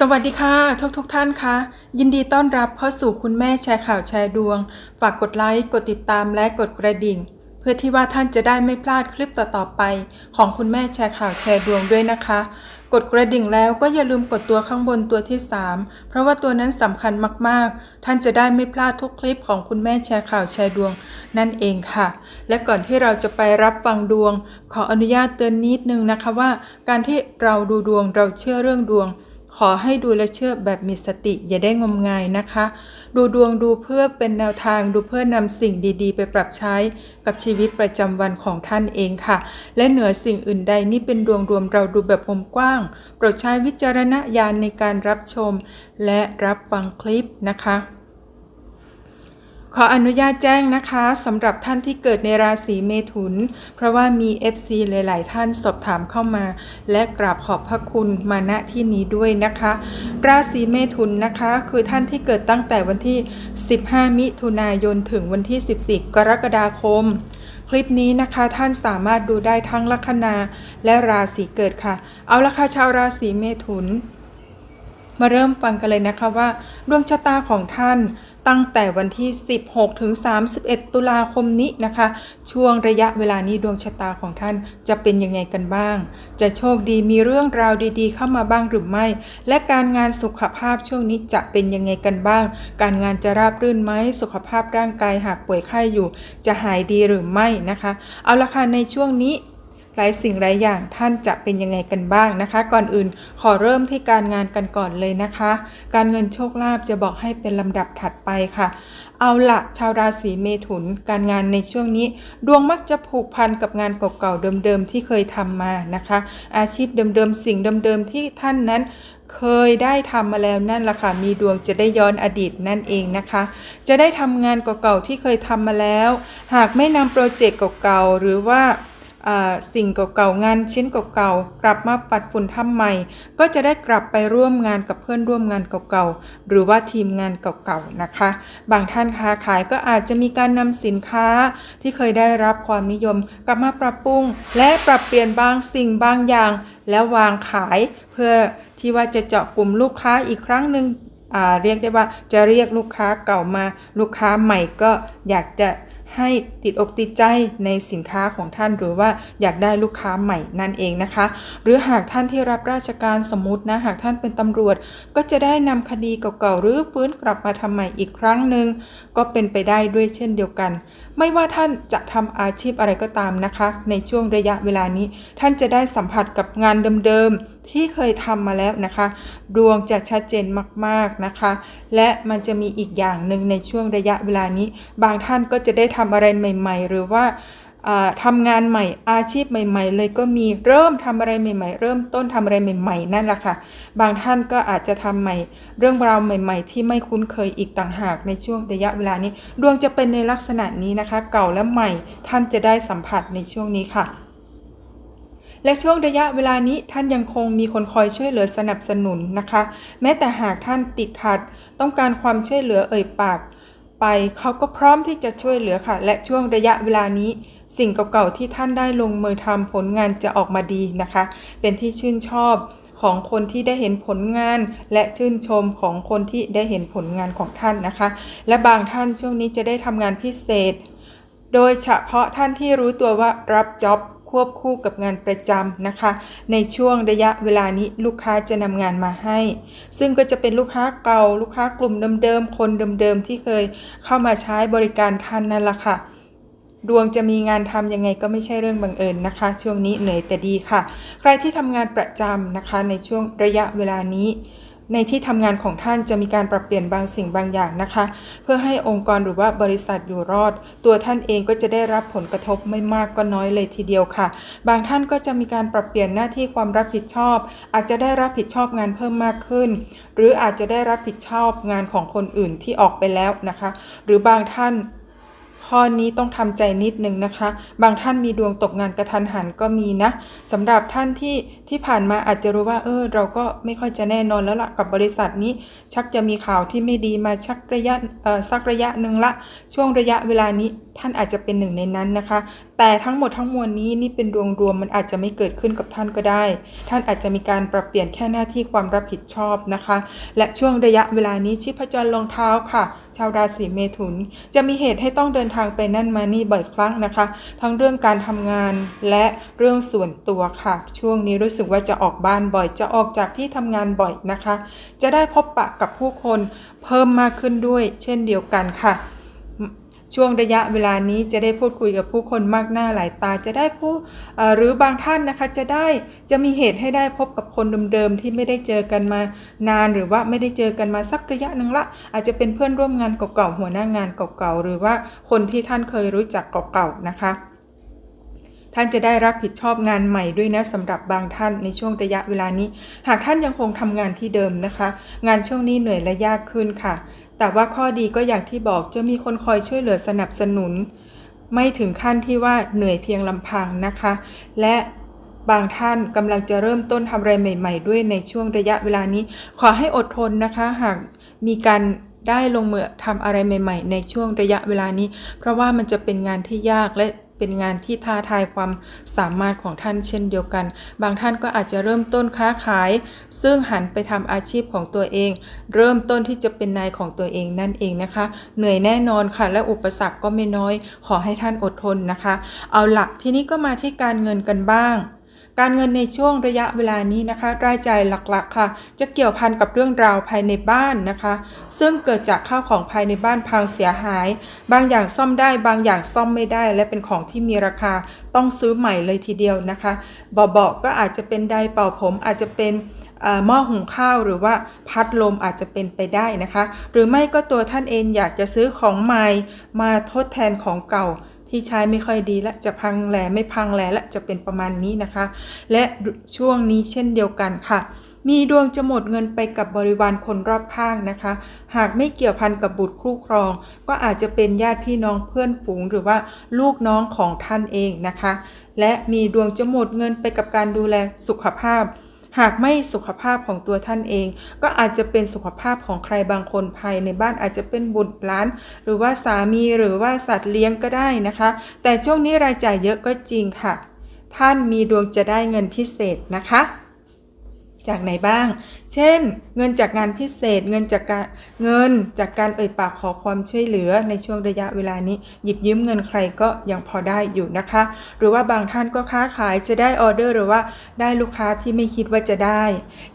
สวัสดีค่ะ ทุกทุกท่านคะ ยินดีต้อนรับเข้าสู่คุณแม่แชร์ข่าวแชร์ดวง ฝากกดไลค์ กดติดตามและกดกระดิ่ง เพื่อที่ว่าท่านจะได้ไม่พลาดคลิปต่อๆไป ของคุณแม่แชร์ข่าวแชร์ดวงด้วยนะคะ กดกระดิ่งแล้วก็อย่าลืมกดตัวข้างบนตัวที่ 3 เพราะว่าตัวนั้นสำคัญมากๆ ท่านจะได้ไม่พลาดทุกคลิปของคุณแม่แชร์ข่าวแชร์ดวง นั่นเองค่ะ และก่อนที่เราจะไปรับฟังดวง ขออนุญาตเตือนนิดนึงนะคะว่า การที่เราดูดวงเราเชื่อเรื่องดวง ขอให้ดูและเชื่อแบบมีสติอย่าได้งมงายนะคะ ดูดวงดูเพื่อเป็นแนวทางดูเพื่อนำสิ่งดีๆ ไปปรับใช้กับชีวิตประจำวันของท่านเองค่ะ และเหนือสิ่งอื่นใดนี่เป็นดวงรวมเราดูแบบมุมกว้างโปรดใช้วิจารณญาณในการรับชม และรับฟังคลิปนะคะ ขออนุญาตแจ้งนะคะสำหรับท่านที่เกิดในราศีเมถุน เพราะว่ามี FC หลาย ๆ ท่านสอบถามเข้ามา และกราบขอบพระคุณมาณที่นี้ด้วยนะคะ ราศีเมถุนนะคะ คือท่านที่เกิดตั้งแต่วันที่ 15 มิถุนายนถึงวันที่ 14 กรกฎาคม คลิปนี้นะคะท่านสามารถดูได้ทั้งลัคนาและราศีเกิดค่ะ เอาละค่ะชาวราศีเมถุน มาเริ่มฟังกันเลยนะคะว่า ดวงชะตาของท่าน ตั้งแต่วันที่ 16 ถึง 31 ตุลาคมนี้นะคะ ช่วงระยะเวลานี้ดวงชะตาของท่านจะเป็นยังไงกันบ้าง จะโชคดีมีเรื่องราวดีๆ เข้ามาบ้างหรือไม่ และการงานสุขภาพช่วงนี้จะเป็นยังไงกันบ้าง การงานจะราบรื่นไหมสุขภาพร่างกายหากป่วยไข้อยู่ จะหายดีหรือไม่นะคะ เอาละค่ะในช่วงนี้ หลายสิ่งหลายอย่างท่านจะเป็นยังไงกันบ้างนะคะ ก่อนอื่นขอเริ่มที่การงานกันก่อนเลยนะคะ การเงินโชคลาภจะบอกให้เป็นลำดับถัดไปค่ะเอาละชาวราศีเมถุนการงานในช่วงนี้ ดวงมักจะผูกพันกับงานเก่าๆเดิมๆที่เคยทำมานะคะ อาชีพเดิมๆสิ่งเดิมๆที่ท่านนั้นเคยได้ทำมาแล้วนั่นแหละค่ะ มีดวงจะได้ย้อนอดีตนั่นเองนะคะ จะได้ทำงานเก่าๆที่เคยทำมาแล้ว หากไม่นำโปรเจกต์เก่าๆหรือว่า สิ่งเก่าๆงานชิ้นเก่าๆกลับมาปัดฝุ่นทำใหม่ ก็จะได้กลับไปร่วมงานกับเพื่อนร่วมงานเก่าๆหรือว่าทีมงานเก่าๆนะคะ บางท่านค้าขายก็อาจจะมีการนำสินค้าที่เคยได้รับความนิยม กลับมาปรับปรุง และปรับเปลี่ยนบางสิ่งบางอย่าง แล้ววางขายเพื่อที่ว่าจะเจาะกลุ่มลูกค้าอีกครั้งหนึ่งเรียกได้ว่าจะเรียกลูกค้าเก่ามา ลูกค้าใหม่ก็อยากจะ ให้ติดอกติดใจในสินค้าของท่าน หรือว่าอยากได้ลูกค้าใหม่นั่นเองนะคะ หรือหากท่านที่รับราชการสมมตินะหากท่านเป็นตำรวจ ก็จะได้นำคดีเก่าๆหรือฟื้นกลับมาทำใหม่อีกครั้งหนึ่งก็เป็นไปได้ด้วยเช่นเดียวกัน ไม่ว่าท่านจะทำอาชีพอะไรก็ตามนะคะ ในช่วงระยะเวลานี้ ท่านจะได้สัมผัสกับงานเดิมๆ ที่เคยทำมาแล้วนะคะ ดวงจะชัดเจนมากๆนะคะ และมันจะมีอีกอย่างหนึ่งในช่วงระยะเวลานี้ บางท่านก็จะได้ทำอะไรใหม่ ๆ หรือว่าอ่าทำงานใหม่อาชีพใหม่ ๆ เลยก็มีเริ่มทำอะไรใหม่ ๆ เริ่มต้นทำอะไรใหม่ ๆ นั่นแหละค่ะ บางท่านก็อาจจะทำใหม่ เรื่องราวใหม่ ๆ ที่ไม่คุ้นเคยอีกต่างหากในช่วงระยะเวลานี้ ดวงจะเป็นในลักษณะนี้นะคะ เก่าและใหม่ท่านจะได้สัมผัสในช่วงนี้ค่ะ และช่วงระยะเวลานี้ท่านยังคงมีคนคอยช่วยเหลือสนับสนุนนะคะ แม้แต่หากท่านติดขัด ต้องการความช่วยเหลือเอ่ยปาก ไปเขาก็พร้อมที่จะช่วยเหลือค่ะ และช่วงระยะเวลานี้ สิ่งเก่าๆที่ท่านได้ลงมือทำผลงานจะออกมาดีนะคะ เป็นที่ชื่นชอบของคนที่ได้เห็นผลงาน และชื่นชมของคนที่ได้เห็นผลงานของท่านนะคะ และบางท่านช่วงนี้จะได้ทำงานพิเศษ โดยเฉพาะท่านที่รู้ตัวว่ารับจ็อบ ควบคู่กับงานประจำนะคะ ในช่วงระยะเวลานี้ลูกค้าจะนำงานมาให้ ซึ่งก็จะเป็นลูกค้าเก่า ลูกค้ากลุ่มเดิมๆ คนเดิมๆ ที่เคยเข้ามาใช้บริการท่านนั่นแหละค่ะดวงจะมีงานทำยังไงก็ไม่ใช่เรื่องบังเอิญนะคะ ช่วงนี้เหนื่อยแต่ดีค่ะ ใครที่ทำงานประจำนะคะ ในช่วงระยะเวลานี้ ในที่ทำงานของท่านจะมีการปรับเปลี่ยนบางสิ่งบางอย่างนะคะ เพื่อให้องค์กรหรือว่าบริษัทอยู่รอด ตัวท่านเองก็จะได้รับผลกระทบไม่มากก็น้อยเลยทีเดียวค่ะ บางท่านก็จะมีการปรับเปลี่ยนหน้าที่ความรับผิดชอบ อาจจะได้รับผิดชอบงานเพิ่มมากขึ้น หรืออาจจะได้รับผิดชอบงานของคนอื่นที่ออกไปแล้วนะคะ หรือบางท่าน ข้อนี้ต้องทำใจนิดนึงนะคะ บางท่านมีดวงตกงานกระทันหันก็มีนะสำหรับท่านที่ที่ผ่านมาอาจจะรู้ว่า เออ เราก็ไม่ค่อยจะแน่นอนแล้วล่ะกับบริษัทนี้ ชักจะมีข่าวที่ไม่ดีมาชักระยะเออสักระยะหนึ่งละ ช่วงระยะเวลานี้ท่านอาจจะเป็นหนึ่งในนั้นนะคะ แต่ทั้งหมดทั้งมวลนี้นี่เป็นดวงรวมมันอาจจะไม่เกิดขึ้นกับท่านก็ได้ ท่านอาจจะมีการปรับเปลี่ยนแค่หน้าที่ความรับผิดชอบนะคะ และช่วงระยะเวลานี้ชีพจรรองเท้าค่ะ ชาวราศีเมถุน จะมีเหตุให้ต้องเดินทางไปนั่นมานี่บ่อยครั้งนะคะ ทั้งเรื่องการทำงานและเรื่องส่วนตัวค่ะ ช่วงนี้รู้สึกว่าจะออกบ้านบ่อย จะออกจากที่ทำงานบ่อยนะคะ จะได้พบปะกับผู้คนเพิ่มมากขึ้นด้วย เช่นเดียวกันค่ะ ช่วงระยะเวลานี้จะได้พูดคุยกับผู้คนมากหน้าหลายตาจะได้ผู้หรือบางท่านนะคะจะได้จะมีเหตุให้ได้พบกับคนเดิมๆที่ไม่ได้เจอกันมานานหรือว่าไม่ได้เจอกันมาสักระยะหนึ่งละ อาจจะเป็นเพื่อนร่วมงานเก่าๆหัวหน้างานเก่าๆหรือว่าคนที่ท่านเคยรู้จักเก่าๆนะคะท่านจะได้รับผิดชอบงานใหม่ด้วยนะสำหรับบางท่านในช่วงระยะเวลานี้ หากท่านยังคงทำงานที่เดิมนะคะ งานช่วงนี้เหนื่อยและยากขึ้นค่ะ แต่ว่าข้อดีก็อย่างที่บอกจะมีคนคอยช่วยเหลือสนับสนุน ไม่ถึงขั้นที่ว่าเหนื่อยเพียงลำพังนะคะ และบางท่านกำลังจะเริ่มต้นทำอะไรใหม่ ๆ ด้วยในช่วงระยะเวลานี้ ขอให้อดทนนะคะ หากมีการได้ลงมือทำอะไรใหม่ ๆ ในช่วงระยะเวลานี้ เพราะว่ามันจะเป็นงานที่ยากและ เป็นงานที่ท้าทายความสามารถของท่านเช่นเดียวกัน บางท่านก็อาจจะเริ่มต้นค้าขาย ซึ่งหันไปทำอาชีพของตัวเอง เริ่มต้นที่จะเป็นนายของตัวเองนั่นเองนะคะ เหนื่อยแน่นอนค่ะ และอุปสรรคก็ไม่น้อย ขอให้ท่านอดทนนะคะ เอาหลักที่นี้ก็มาที่การเงินกันบ้าง การเงินในช่วงระยะเวลานี้นะคะ รายจ่ายหลักๆค่ะ จะเกี่ยวพันกับเรื่องราวภายในบ้านนะคะ ซึ่งเกิดจากข้าวของภายในบ้านพังเสียหาย บางอย่างซ่อมได้บางอย่างซ่อมไม่ได้ และเป็นของที่มีราคาต้องซื้อใหม่เลยทีเดียวนะคะเบาๆก็อาจจะเป็นไดเป่าผมอาจจะเป็นหม้อหุงข้าวหรือว่าพัดลมอาจจะเป็นไปได้นะคะ หรือไม่ก็ตัวท่านเองอยากจะซื้อของใหม่มาทดแทนของเก่า ที่ใช้ไม่ค่อยดีและจะพังแหลไม่พังแหลและจะเป็นประมาณนี้นะคะ และช่วงนี้เช่นเดียวกันค่ะ มีดวงจะหมดเงินไปกับบริวารคนรอบข้างนะคะ หากไม่เกี่ยวพันกับบุตรคู่ครอง ก็อาจจะเป็นญาติพี่น้องเพื่อนฝูงหรือว่าลูกน้องของท่านเองนะคะ และมีดวงจะหมดเงินไปกับการดูแลสุขภาพ หากไม่สุขภาพของตัวท่านเอง ก็อาจจะเป็นสุขภาพของใครบางคนภายในบ้านอาจจะเป็นบุตรหลาน หรือว่าสามีหรือว่าสัตว์เลี้ยงก็ได้นะคะ แต่ช่วงนี้รายจ่ายเยอะก็จริงค่ะ ท่านมีดวงจะได้เงินพิเศษนะคะ จากไหนบ้างเช่น เงินจากงานพิเศษ เงินจากการเงินจากการเอ่ยปากขอความช่วยเหลือในช่วงระยะเวลานี้ หยิบยืมเงินใครก็ยังพอได้อยู่นะคะ หรือว่าบางท่านก็ค้าขายจะได้ออเดอร์หรือว่าได้ลูกค้าที่ไม่คิดว่าจะได้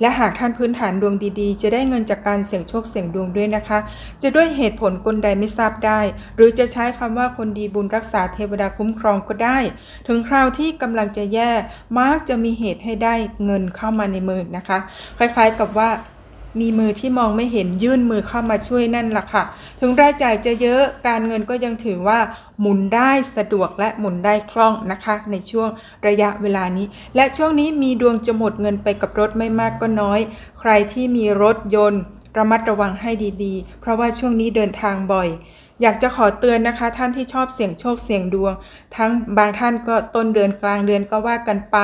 และหากท่านพื้นฐานดวงดีๆ จะได้เงินจากการเสี่ยงโชคเสี่ยงดวงด้วยนะคะ จะด้วยเหตุผลกลใดไม่ทราบได้ หรือจะใช้คำว่าคนดีบุญรักษาเทวดาคุ้มครองก็ได้ ถึงคราวที่กำลังจะแย่มักจะมีเหตุให้ได้เงินเข้ามาในมือนะคะ คล้ายๆกับว่า มีมือที่มองไม่เห็นยื่นมือเข้ามาช่วยนั่นแหละค่ะ ถึงรายจ่ายจะเยอะการเงินก็ยังถือว่าหมุนได้สะดวกและหมุนได้คล่องนะคะ ในช่วงระยะเวลานี้ และช่วงนี้มีดวงจะหมดเงินไปกับรถไม่มากก็น้อย ใครที่มีรถยนต์ ระมัดระวังให้ดีๆ เพราะว่าช่วงนี้เดินทางบ่อย อยากจะขอเตือนนะคะ ท่านที่ชอบเสี่ยงโชคเสี่ยงดวง ทั้งบางท่านก็ต้นเดือนกลางเดือนก็ว่ากันไป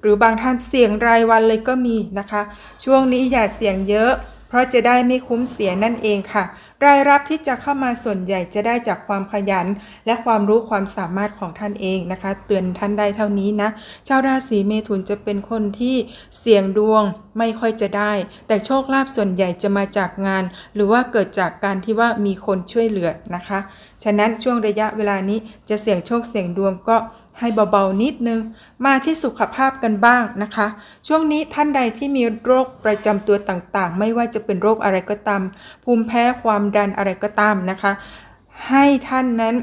หรือบางท่านเสี่ยงรายวันเลยก็มีนะคะ ช่วงนี้อย่าเสี่ยงเยอะ เพราะจะได้ไม่คุ้มเสียนั่นเองค่ะ รายรับที่จะเข้ามาส่วนใหญ่จะได้จากความขยัน และความรู้ความสามารถของท่านเองนะคะ เตือนท่านได้เท่านี้นะ ชาวราศีเมถุนจะเป็นคนที่เสี่ยงดวงไม่ค่อยจะได้ แต่โชคลาภส่วนใหญ่จะมาจากงาน หรือว่าเกิดจากการที่ว่ามีคนช่วยเหลือนะคะ ฉะนั้นช่วงระยะเวลานี้จะเสี่ยงโชคเสี่ยงดวงก็ ให้เบาๆนิดนึง มาที่สุขภาพกันบ้างนะคะ ช่วงนี้ท่านใดที่มีโรคประจำตัวต่างๆ ไม่ว่าจะเป็นโรคอะไรก็ตาม ภูมิแพ้ความดันอะไรก็ตามนะคะ ให้ท่านนั้น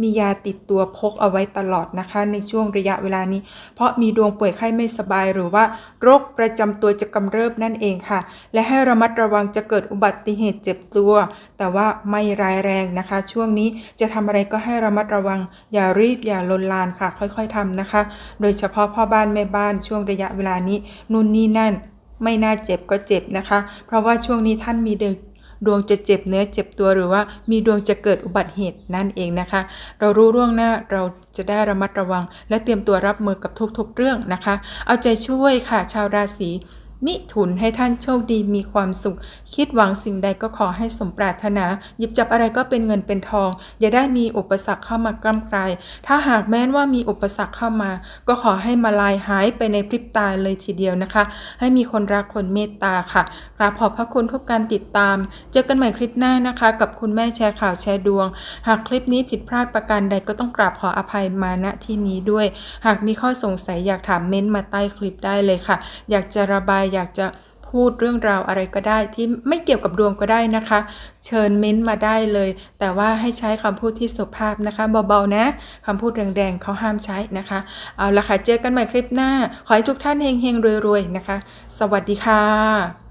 มียาติดตัวพกเอาไว้ตลอดนะคะ ในช่วงระยะเวลานี้ เพราะมีดวงป่วยไข้ไม่สบายหรือว่าโรคประจำตัวจะกำเริบนั่นเองค่ะ และให้ระมัดระวังจะเกิดอุบัติเหตุเจ็บตัว แต่ว่าไม่ร้ายแรงนะคะ ช่วงนี้จะทำอะไรก็ให้ระมัดระวัง อย่ารีบอย่าลนลานค่ะ ค่อยๆทำนะคะ โดยเฉพาะพ่อบ้านแม่บ้านช่วงระยะเวลานี้นู่นนี่นั่น ไม่น่าเจ็บก็เจ็บนะคะ เพราะว่าช่วงนี้ท่านมีเด ดวงจะเจ็บเนื้อเจ็บตัวหรือว่ามีดวงจะเกิดอุบัติเหตุนั่นเองนะคะ เรารู้ล่วงหน้าเราจะได้ระมัดระวัง และเตรียมตัวรับมือกับทุกๆเรื่องนะคะ เอาใจช่วยค่ะชาวราศี มิถุนให้ท่านโชคดีมีความสุข คิดหวังสิ่งใดก็ขอให้สมปรารถนา หยิบจับอะไรก็เป็นเงินเป็นทอง อย่าได้มีอุปสรรคเข้ามากล้ำกลายถ้าหากแม้นว่ามีอุปสรรคเข้ามา ก็ขอให้มาลายหายไปในพริบตาเลยทีเดียวนะคะ ให้มีคนรักคนเมตตาค่ะกราบขอบพระคุณทุกการติดตาม เจอกันใหม่คลิปหน้านะคะ กับคุณแม่แชร์ข่าวแชร์ดวง หากคลิปนี้ผิดพลาดประการใดก็ต้องกราบขออภัยมาณที่นี้ด้วย หากมีข้อสงสัยอยากถามเม้นมาใต้คลิปได้เลยค่ะ อยากจะระบายอยากจะพูดเรื่องราวอะไรก็ได้ที่ไม่เกี่ยวกับดวงก็ได้นะคะ เชิญเม้นต์มาได้เลย แต่ว่าให้ใช้คำพูดที่สุภาพนะคะเบาๆนะคำพูดแรงๆเขาห้ามใช้นะคะเอาละค่ะเจอกันใหม่คลิปหน้า ขอให้ทุกท่านเฮงๆรวยๆนะคะ สวัสดีค่ะ